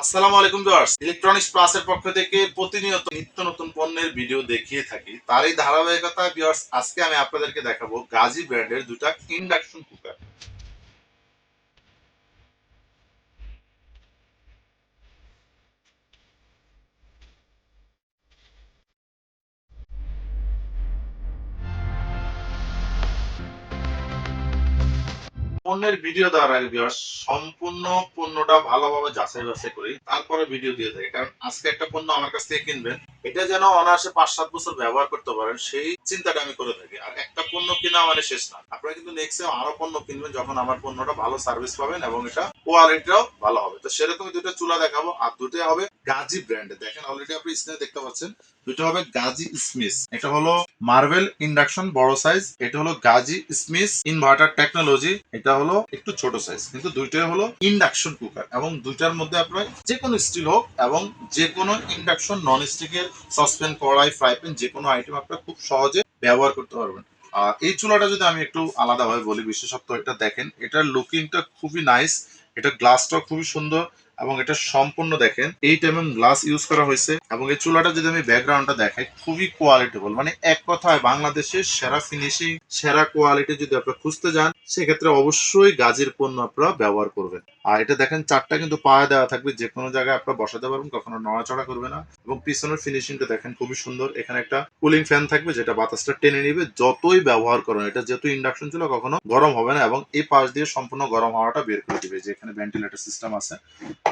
আসসালামু আলাইকুম viewers electronics প্লাসের পক্ষ থেকে প্রতিনিয়ত নিত্য নতুন পণ্যের ভিডিও দেখিয়ে থাকি। তারই ধারাবাহিকতা ভিউয়ার্স আজকে আমি আপনাদেরকে দেখাবো গাজী ব্র্যান্ডের দুটা ইন্ডাকশন কুকার পণ্যের ভিডিও দেওয়ার আগে দেওয়ার সম্পূর্ণ পণ্যটা ভালোভাবে যাচাই বাছাই করি, তারপরে ভিডিও দিয়ে থাকি। কারণ আজকে একটা পণ্য আমার কাছ থেকে কিনবেন, এটা যেন অনায়াসে পাঁচ সাত বছর ব্যবহার করতে পারেন, সেই চিন্তাটা আমি করে থাকি। আর একটা পণ্য কিনা মানে শেষ না। আপনারা কিন্তু নেক্সট আরও পণ্য কিনবেন যখন আমার পণ্যটা ভালো সার্ভিস পাবেন এবং এটা কোয়ালিটিটাও ভালো হবে। তো সেরকমই দুটো চুলা দেখাবো। আর দুটো হবে গাজী ব্র্যান্ড দেখেন অলরেডি আপনি স্ক্রিনে দেখতে পাচ্ছেন। দুটো হবে গাজী স্মিস এটা হলো মার্বেল ইন্ডাকশন বড় সাইজ এটা হলো গাজী স্মিস ইনভার্টার টেকনোলজি এটা হলো একটু ছোট সাইজ কিন্তু দুইটাই হলো ইন্ডাকশন কুকার এবং দুইটার মধ্যে আপনার যে কোনো স্টিল হোক এবং যে কোনো ইন্ডাকশন নন স্টিকের সসপ্যান কড়াই ফ্রাই প্যান যে কোনো আইটেম আপনার খুব সহজে ব্যবহার করতে পারবেন। আর এই চুলাটা যদি আমি একটু আলাদাভাবে বলি বিশেষত্ব এটা দেখেন, এটার লুকিংটা খুবই নাইস এটা গ্লাসটা খুবই সুন্দর এবং এটা সম্পূর্ণ দেখেন এইট এম গ্লাস ইউজ করা হয়েছে এবং এই চুলাটা যদি আমি ব্যাকগ্রাউন্ডটা দেখাই, খুবই কোয়ালিটেবল মানে এক কথায় বাংলাদেশের সেরা ফিনিশিং সেরা কোয়ালিটি যদি আপনারা খুঁজতে যান, সেক্ষেত্রে অবশ্যই গাজের পণ্য আপনারা ব্যবহার করবেন। আর এটা দেখেন চারটা কিন্তু পায়ে দেওয়া থাকবে যে কোনো জায়গায় আপনারা বসাতে পারবেন, কখনো নড়াচড়া করবে না। এবং পিছনের ফিনিশিংটা দেখেন খুবই সুন্দর, এখানে একটা কুলিং ফ্যান থাকবে, যেটা বাতাসটা টেনে নিবে, যতই ব্যবহার করেন, এটা যেহেতু ইন্ডাকশন ছিল, কখনো গরম হবে না, এবং এই পাশ দিয়ে সম্পূর্ণ গরম হাওয়াটা বের করে দিবে যে এখানে ভেন্টিলেটর সিস্টেম আছে।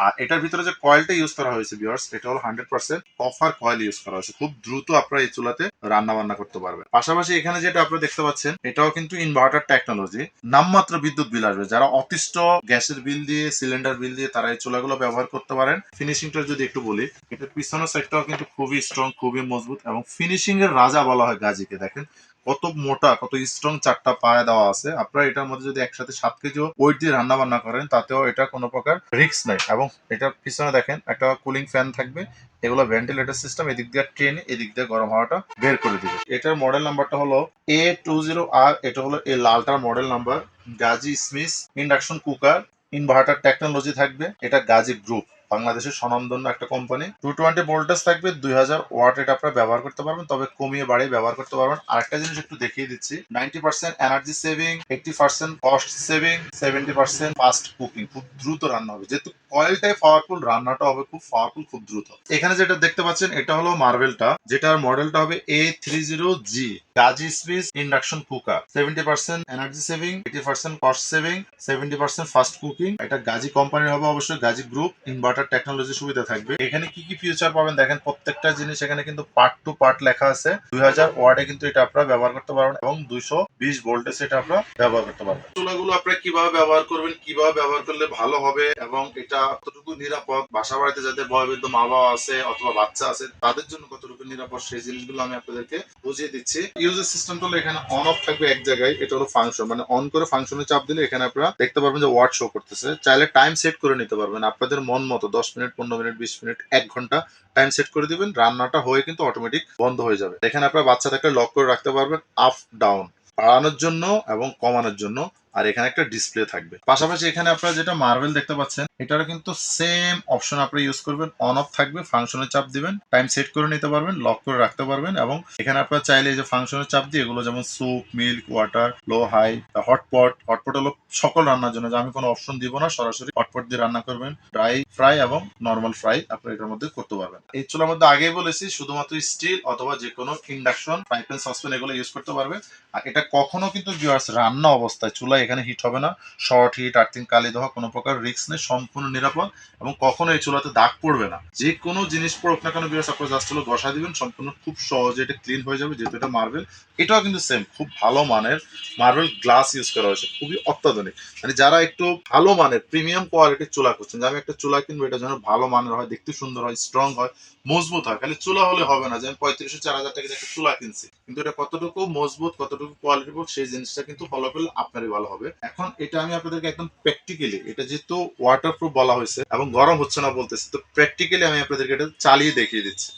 আর এটার ভিতরে যে কয়েলটা ইউজ করা হয়েছে বিয়ার্স এটা হলো hundred percent copper coil use করা হয়েছে। খুব দ্রুত আপনারা এই চুলাতে রান্না বান্না করতে পারবেন। পাশাপাশি এখানে যেটা আপনারা দেখতে পাচ্ছেন, এটাও কিন্তু ইনভার্টার টেকনোলজি নামমাত্র বিদ্যুৎ বিল আসবে, যারা অতিষ্ঠ গ্যাসের বিল দিয়ে সিলিন্ডার বিল দিয়ে তারা এই চুলাগুলো ব্যবহার করতে পারেন। ফিনিশিংটা যদি একটু বলি, এটার পিছনের সাইডটাও কিন্তু খুবই স্ট্রং খুবই মজবুত এবং ফিনিশিং এর রাজা বলা হয় গাজীকে। দেখেন কত মোটা, কত স্ট্রং চারটা পায়ে দেওয়া আছে। আপনারা এটার মধ্যে যদি একসাথে সাত কেজি ওয়েট দিয়ে রান্না বান্না করেন, তাতেও এটা কোনো প্রকার রিস্ক নাই এবং এটার পিছনে দেখেন একটা কুলিং ফ্যান থাকবে। এগুলো ভেন্টিলেটর সিস্টেম এদিক দিয়ে ট্রেন এদিক দিয়ে গরম হাওয়াটা বের করে দিবে। এটার মডেল নাম্বারটা হলো এ টু জিরো আর এটা হলো এই লালটার model number Gazi Smith induction cooker inverter technology থাকবে। এটা গাজী গ্রুপ বাংলাদেশের স্বনামধন্য একটা কোম্পানি টু টোয়েন্টি ভোল্টেজ থাকবে, দুই হাজার ওয়াট এটা আপনারা ব্যবহার করতে পারবেন, তবে কমিয়ে বাড়িয়ে ব্যবহার করতে পারবেন। আরেকটা জিনিস একটু দেখিয়ে দিচ্ছি ninety percent energy saving eighty percent cost saving seventy percent fast cooking খুব দ্রুত রান্না হবে। যেহেতু কয়েলটাই পাওয়ারফুল রান্নাটা হবে খুব পাওয়ারফুল খুব দ্রুত। এখানে যেটা দেখতে পাচ্ছেন, এটা হলো মার্বেলটা যেটার মডেলটা হবে A three zero G Gazi spitz, induction cooker. Seventy percent energy saving eighty percent cost saving seventy percent fast cooking এটা গাজি কোম্পানির হবে অবশ্যই, গাজি গ্রুপ ইনভার্টার টেকনোলজি সুবিধা থাকবে। এখানে কি কি ফিউচার পাবেন দেখেন, প্রত্যেকটা জিনিস এখানে কিন্তু পার্ট টু পার্ট লেখা আছে। দুই হাজার ওয়ার্ডে কিন্তু এটা আপনারা ব্যবহার করতে পারবেন এবং দুইশো বিশ ভোল্টেজ এটা আপনারা ব্যবহার করতে পারবেন। চুলাগুলো আপনারা কীভাবে ব্যবহার করবেন, কীভাবে ব্যবহার করলে ভালো হবে এবং এটা কতটুকু নিরাপদ? বাসা বাড়িতে যাদের বয়বৃদ্ধ মা বাবা আছে অথবা বাচ্চা আছে, তাদের জন্য কতটুকু নিরাপদ? সেই জিনিসগুলো আমি আপনাদেরকে বুঝিয়ে দিচ্ছি। ইউজার সিস্টেমটা হলো এখানে অন অফ থাকবে এক জায়গায়, এটা হলো ফাংশন মানে অন করে ফাংশনে চাপ দিলে এখানে আপনারা দেখতে পারবেন যে ওয়ার্ড শো করতেছে। চাইলে টাইম সেট করে নিতে পারবেন, আপনাদের মন মতো, দশ মিনিট, পনেরো মিনিট, বিশ মিনিট, এক ঘণ্টা টাইম সেট করে দিবেন, রান্নাটা হয়ে কিন্তু অটোমেটিক বন্ধ হয়ে যাবে। এখানে আপনারা বাচ্চা থাকলে লক করে রাখতে পারবেন আপ ডাউন বাড়ানোর জন্য এবং কমানোর জন্য। আর এখানে একটা ডিসপ্লে থাকবে। পাশাপাশি এখানে আপনারা যেটা মার্বেল দেখতে পাচ্ছেন, এটারও কিন্তু সেম অপশন আপনি ইউজ করবেন। অন অফ থাকবে ফাংশনে চাপ দিবেন টাইম সেট করে নিতে পারবেন লক করে রাখতে পারবেন এবং এখানে আপনারা চাইলে যে ফাংশনে চাপ দিয়ে এগুলো যেমন soup milk water low high hotpot hotpot হলো সকল রান্নার জন্য, যে আমি কোনো অপশন দিব না, সরাসরি হটপট দিয়ে রান্না করবেন ড্রাই ফ্রাই এবং নর্মাল ফ্রাই আপনি এটার মধ্যে করতে পারবেন। এই চুলার মধ্যে আগেই বলেছি, শুধুমাত্র স্টিল অথবা যে কোনো ইন্ডাকশন ফ্রাই প্যান সসপ্যান এগুলো ইউজ করতে পারবেন আর এটা কখনো কিন্তু রান্না অবস্থায় চুলা এখানে হিট হবে না। শর্ট হিট আর্থিং কালি দেওয়া কোনো প্রকার রিস্ক নেই, সম্পূর্ণ নিরাপদ এবং কখনো এই চুলাতে দাগ পড়বে না। যে কোনো জিনিস পড়ুক না কেন ভিউয়ার্স আপনার জাস্ট হলো, ঘষা দিবেন, সম্পূর্ণ খুব সহজে এটা ক্লিন হয়ে যাবে, যেহেতু এটা মার্বেল এটাও কিন্তু সেম খুব ভালো মানের মার্বেল গ্লাস ইউজ করা হয়েছে, খুবই অত্যাধুনিক। মানে যারা একটু ভালো মানের প্রিমিয়াম কোয়ালিটির চুলা করছেন যে আমি একটা চুলা কিনবো, এটা যেন ভালো মানের হয়, দেখতে সুন্দর হয় স্ট্রং হয়, মজবুত হয়, খালি চুলা হলে হবে না, যে আমি পঁয়ত্রিশশো চার হাজার টাকা একটা চুলা কিনছি। কিন্তু এটা কতটুকু মজবুত, কতটুকু কোয়ালিটিফুল সেই জিনিসটা কিন্তু ফলো করলে আপনারই ভালো হবে। এখন এটা আমি আপনাদেরকে একদম প্র্যাকটিক্যালি এটা যেহেতু ওয়াটারপ্রুফ বলা হয়েছে এবং গরম হচ্ছে না বলতেছে, তো প্র্যাকটিক্যালি আমি আপনাদেরকে এটা চালিয়ে দেখিয়ে দিচ্ছি।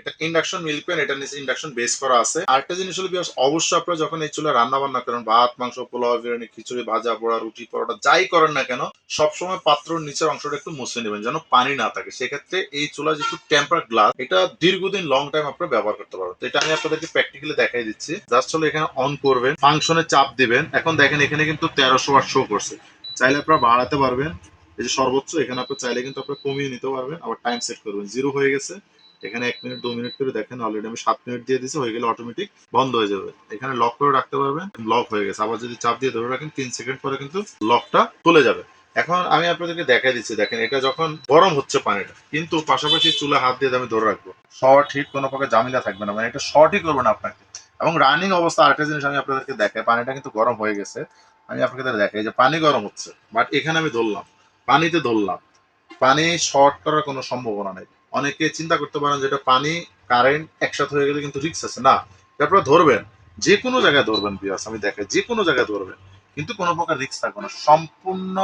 এটা ইন্ডাকশন মিল্ক প্যান এটা নিচে ইন্ডাকশন বেস করা আছে। জিনিস হলো অবশ্যই আপনারা যখন এই চুলা রান্না বান্না করেন, ভাত, মাংস, পোলাও, বিরিয়ানি, খিচুড়ি, ভাজা, পোড়া, রুটি, পরোটা, যাই করেন না কেন, সবসময় পাত্রর নিচের অংশটা একটু মুছে নেবেন যেন পানি না থাকে। সেক্ষেত্রে এই চুলা যেহেতু টেম্পার গ্লাস এটা দীর্ঘদিন লং টাইম আপনারা ব্যবহার করতে পারবেন। এটা আমি আপনাদেরকে প্র্যাকটিক্যালি দেখাই দিচ্ছি। জাস্ট হলো এখানে অন করবেন ফাংশনে চাপ দিবেন। এখন দেখেন এখানে কিন্তু তেরোশো ওয়াট শো করছে। চাইলে আপনারা বাড়াতে পারবেন। এই যে সর্বোচ্চ, এখানে আপনি চাইলে কিন্তু আপনারা কমিয়ে নিতে পারবেন। আবার টাইম সেট করবেন। জিরো হয়ে গেছে। এখানে এক মিনিট দু মিনিট করে দেখেন অলরেডি আমি সাত মিনিট দিয়ে দিছি হয়ে গেলে অটোমেটিক বন্ধ হয়ে যাবে। এখানে লক করে রাখতে পারবেন। লক হয়ে গেছে। আবার যদি চাপ দিয়ে ধরে রাখেন, তিন সেকেন্ড পরে কিন্তু লকটা তুলে যাবে। এখন আমি আপনাদেরকে দেখাই দিচ্ছি। দেখেন, এটা যখন গরম হচ্ছে পানিটা, কিন্তু পাশাপাশি চুলা হাত দিয়ে আমি ধরে রাখব। শর্ট হিট কোনো প্রকার ঝামেলা থাকবে না। মানে এটা শর্টই করবে না আপনাকে। এবং রানিং অবস্থা আরেকটা জিনিস আমি আপনাদেরকে দেখাই, পানিটা কিন্তু গরম হয়ে গেছে। আমি আপনাদের দেখাই যে পানি গরম হচ্ছে বাট এখানে আমি ধরলাম, পানিতে ধরলাম। পানি শর্ট করার কোনো সম্ভাবনা নেই। অনেকে চিন্তা করতে পারেন যে এটা পানি কারেন্ট একসাথে হয়ে গেলে কিন্তু রিক্স আছে। না তারপরে ধরবেন, যে কোনো জায়গায় ধরবেন বিয়াস আমি দেখাই, যে কোনো জায়গায় ধরবেন, কিন্তু কোনো প্রকার রিক্স থাকবে না। সম্পূর্ণ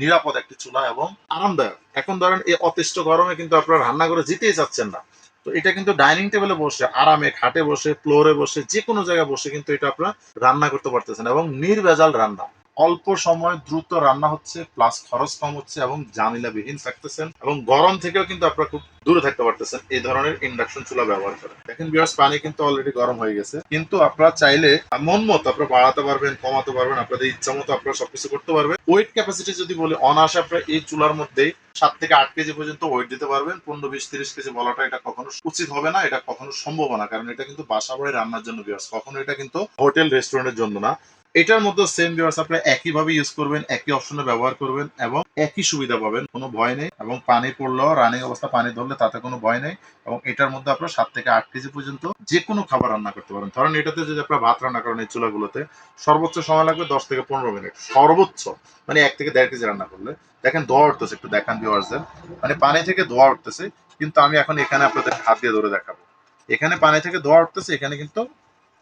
নিরাপদ একটি চুলা এবং আরামদায়ক। এখন ধরেন এই অতিষ্ঠ গরমে কিন্তু আপনারা রান্না করে যেতেই চাচ্ছেন না। তো এটা কিন্তু ডাইনিং টেবিলে বসে, আরামে খাটে বসে, ফ্লোরে বসে যে কোনো জায়গায় বসে কিন্তু এটা আপনারা রান্না করতে পারতেছেন এবং নির্ভেজাল রান্না। অল্প সময় দ্রুত রান্না হচ্ছে প্লাস খরচ কম হচ্ছে এবং জামিলাবিহীন থাকতেছেন এবং গরম থেকেও কিন্তু আপনারা খুব দূরে থাকতে পারতেছেন, এই ধরনের ইন্ডাকশন চুলা ব্যবহার করে। দেখেন বিয়ার্স পানি কিন্তু অলরেডি গরম হয়ে গেছে, কিন্তু আপনারা চাইলে মন মতো আপনারা বাড়াতে পারবেন, কমাতে পারবেন, আপনাদের ইচ্ছা মতো আপনারা সবকিছু করতে পারবেন। ওয়েট ক্যাপাসিটি যদি বলি, অনায়াসে আপনারা এই চুলার মধ্যেই সাত থেকে আট কেজি পর্যন্ত ওয়েট দিতে পারবেন, পনেরো বিশ তিরিশ কেজি বলাটা এটা কখনো উচিত হবে না, এটা কখনো সম্ভব না, কারণ এটা কিন্তু বাসা বাড়ি রান্নার জন্য বিয়ার্স কখনো এটা কিন্তু হোটেল রেস্টুরেন্টের জন্য না। এটার মধ্যে সেম ভিউয়ার্স আপনি একইভাবে ইউজ করবেন, একই অপশনে ব্যবহার করবেন এবং একই সুবিধা পাবেন, কোনো ভয় নেই এবং পানি পড়লেও রানিং অবস্থা পানি ধরলে তাতে কোনো ভয় নেই এবং এটার মধ্যে আপনার সাত থেকে আট কেজি পর্যন্ত যে কোনো খাবার রান্না করতে পারেন। ধরেন এটাতে যদি আপনার ভাত রান্না করেন এই চুলাগুলোতে, সর্বোচ্চ সময় লাগবে দশ থেকে পনেরো মিনিট। সর্বোচ্চ মানে এক থেকে দেড় কেজি রান্না করলে। দেখেন ধোয়া উঠতেছে একটু, দেখান ভিউয়ার্সদের মানে পানি থেকে ধোয়া উঠতেছে, কিন্তু আমি এখন এখানে আপনাদের হাত দিয়ে ধরে দেখাবো। এখানে পানি থেকে ধোয়া উঠতেছে, এখানে কিন্তু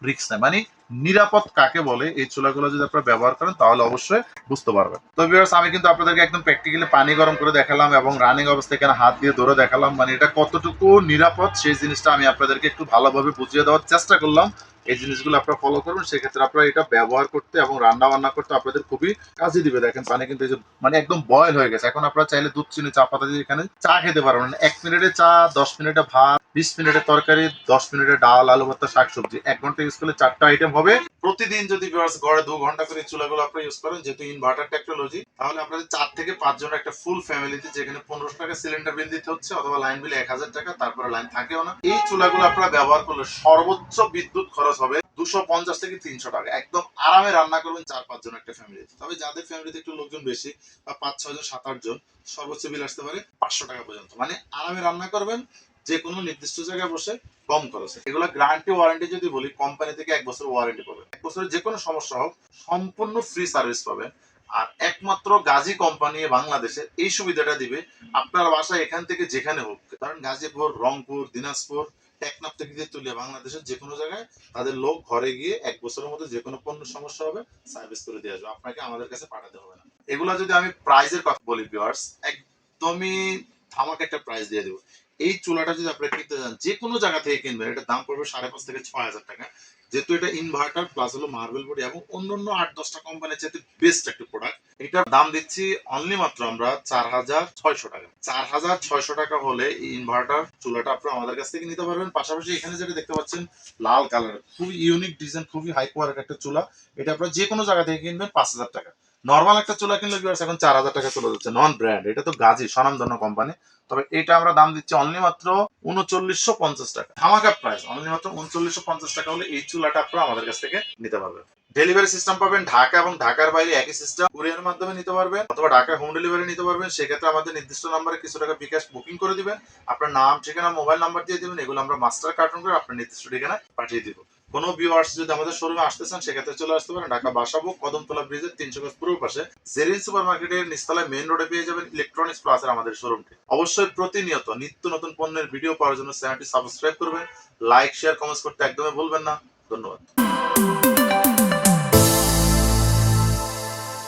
রিক্স নেয়। মানে নিরাপদ কাকে বলে, এই চুলাগুলো যদি আপনারা ব্যবহার করেন, তাহলে অবশ্যই বুঝতে পারবেন। তো ভিউয়ার্স আমি কিন্তু আপনাদেরকে একদম প্র্যাকটিক্যালি পানি গরম করে দেখালাম এবং রানিং অবস্থা এখানে হাত দিয়ে ধরে দেখালাম। মানে এটা কতটুকু নিরাপদ, সেই জিনিসটা আমি আপনাদেরকে একটু ভালোভাবে বুঝিয়ে দেওয়ার চেষ্টা করলাম। এই জিনিসগুলো আপনারা ফলো করবেন, সেক্ষেত্রে আপনারা এটা ব্যবহার করতে এবং রান্না বান্না করতে আপনাদের খুবই কাজে দিবে। দেখেন, পানি কিন্তু মানে একদম বয়ল হয়ে গেছে। এখন আপনারা চাইলে দুধ, চিনি, চা, পাতা দিয়ে এখানে চা খেতে পারবেন। এক মিনিটে চা, দশ মিনিটে ভাত, বিশ মিনিটের তরকারি, দশ মিনিটে ডাল, আলু ভর্তা, শাকসবজি। এক ঘণ্টা ইউজ করলে চারটা আইটেম হবে। প্রতিদিন যদি গড়ে দু ঘণ্টা করে চুলাগুলো আপনারা ইউজ করেন, যেহেতু ইনভার্টার টেকনোলজি তাহলে আপনাদের চার থেকে পাঁচ জনের একটা ফুল ফ্যামিলিতে যেখানে পনেরোশো টাকা সিলিন্ডার বিল দিতে হচ্ছে, অথবা লাইন বিল এক হাজার টাকা, তারপরে লাইন থাকেও না। এই চুলাগুলো আপনারা ব্যবহার করলে সর্বোচ্চ বিদ্যুৎ খরচ হবে দুশো পঞ্চাশ থেকে তিনশো টাকা। একদম আরামে রান্না করবেন চার পাঁচ জন একটা ফ্যামিলিতে তবে যাদের ফ্যামিলিতে একটু লোকজন বেশি, বা পাঁচ ছয় জন, সাত আট জন, সর্বোচ্চ বিল আসতে পারে পাঁচশো টাকা পর্যন্ত। মানে আরামে রান্না করবেন যে কোনো নির্দিষ্ট জায়গায় বসে কম খরচে এগুলো গ্যারান্টি ওয়ারেন্টি যদি বলি কোম্পানি থেকে এক বছর ওয়ারেন্টি পাবেন এক বছরের যে কোনো সমস্যা হোক, সম্পূর্ণ ফ্রি সার্ভিস পাবেন আর একমাত্র গাজী কোম্পানি বাংলাদেশে এই সুবিধাটা দিবে, আপনার বাসা এখান থেকে যেখানে হোক। কারণ গাজীপুর, রংপুর, দিনাজপুর, টেকনাফ থেকে তুলিয়া বাংলাদেশের যে কোনো জায়গায়, তাদের লোক ঘরে গিয়ে এক বছরের মধ্যে যে কোনো পণ্য সমস্যা হবে সার্ভিস করে দিয়ে আসবে। আপনাকে আমাদের কাছে পাঠাতে হবে না। এগুলা যদি আমি প্রাইজের কথা বলি ভিউয়ার্স একদমই ধামাকা একটা প্রাইস দিয়ে দেবো। এই চুলাটা যদি আপনারা কিনতে যান যে কোনো জায়গা থেকে কিনবেন এটা দাম পড়বে সাড়ে পাঁচ থেকে ছয় হাজার টাকা। যেহেতু এটা ইনভার্টার প্লাস হলো মার্বেল বডি এবং অন্যান্য আট, দশটা কোম্পানির চাইতে বেস্ট একটা প্রোডাক্ট এটার দাম দিচ্ছি অনলি মাত্র আমরা চার হাজার ছয়শো টাকা। চার হাজার ছয়শো টাকা হলে ইনভার্টার চুলাটা আপনারা আমাদের কাছ থেকে নিতে পারবেন। পাশাপাশি এখানে যেটা দেখতে পাচ্ছেন, লাল কালার খুবই ইউনিক ডিজাইন খুবই হাই কোয়ালিটি একটা চুলা। এটা আপনারা যে কোনো জায়গা থেকে কিনবেন, পাঁচ হাজার টাকা। নর্মাল একটা চুলা কিনলে viewers এখন চার হাজার টাকা চলে যাচ্ছে নন ব্র্যান্ড এটা তো গাজী, স্বনামধন্য কোম্পানি তবে এটা আমরা দাম দিচ্ছি অনলি মাত্র উনচল্লিশশো পঞ্চাশ টাকা। ধামাকা প্রাইস অনলি মাত্র উনচল্লিশশো পঞ্চাশ টাকা হলে এই চুলাটা আপনারা আমাদের কাছ থেকে নিতে পারবেন। ডেলিভারি সিস্টেম পাবেন ঢাকা এবং ঢাকার বাইরে একই সিস্টেম কুরিয়ার মাধ্যমে নিতে পারবেন অথবা ঢাকা হোম ডেলিভারি নিতে পারবেন। সেক্ষেত্রে আমাদের নির্দিষ্ট নাম্বারে কিছু টাকা বিকাশ বুকিং করে দিবেন। আপনার নাম, ঠিকানা মোবাইল নাম্বার দিয়ে দিবেন। এগুলো আমরা মাস্টার কার্টুন করে আপনার নির্দিষ্ট ঠিকানায় পাঠিয়ে দিব। কোনো ভিউয়ার্স যদি আমাদের শোরুমে আসতে চান, সেক্ষেত্রে চলে আসতে পারেন ঢাকা বাসাবো কদমতলা ব্রিজের তিনশো গজ পূর্ব পাশে। জেরিন সুপার মার্কেটের নিচতলায় মেইন রোডে পেয়ে যাবেন ইলেকট্রনিক্স প্লাসের আমাদের শোরুমটি অবশ্যই প্রতিনিয়ত, নিত্য নতুন পণ্যের ভিডিও পাওয়ার জন্য চ্যানেলটি সাবস্ক্রাইব করবেন। লাইক শেয়ার কমেন্টস করতে একদমই ভুলবেন না। ধন্যবাদ।